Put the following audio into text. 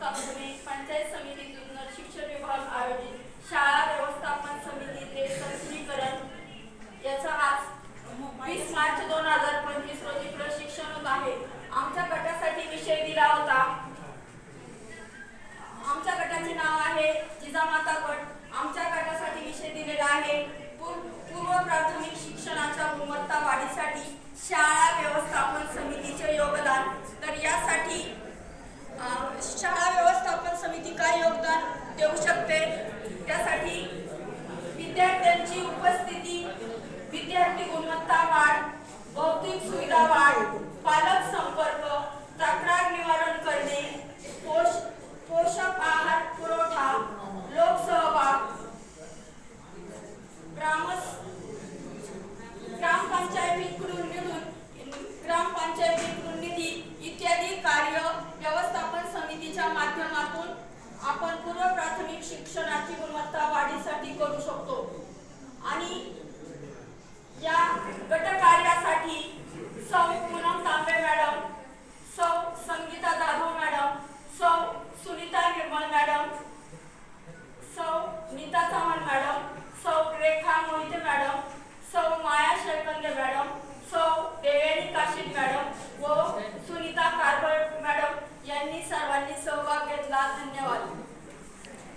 पंचायत समिती जुन्नर शिक्षण विभाग आयोजित शाळा व्यवस्थापन समितीचे याचा आज वीस मार्च दोन हजार पंचवीस रोजी प्रशिक्षण होत आहे. आमच्या गटासाठी विषय दिला होता. आमच्या गटाचे नाव आहे जिजामाता गट. आमच्या गटासाठी विषय दिलेला आहे. पूर्व प्राथमिक शिक्षणाच्या गुणवत्ता वाढीसाठी शाळा व्यवस्थापन देऊ शकते. त्यासाठी विद्यार्थ्यांची उपस्थिती विद्यार्थी गुणवत्ता वाढ भौतिक सुविधा वाढ पालक शिक्षणाची गुणवत्ता वाढीसाठी करू शकतो. आणि या गटकार्यासाठी सौ पूनम तांबे मॅडम सौ संगीता जाधव मॅडम सौ सुनीता निर्मल मॅडम सौ नीता चव्हाण मॅडम सौ रेखा मोहिते मॅडम सौ माया शेळकंदे मॅडम सौ देवेनी काशीद मॅडम व सुनीता कारबळ मॅडम यांनी सर्वांनी सहभाग घेतला. धन्यवाद.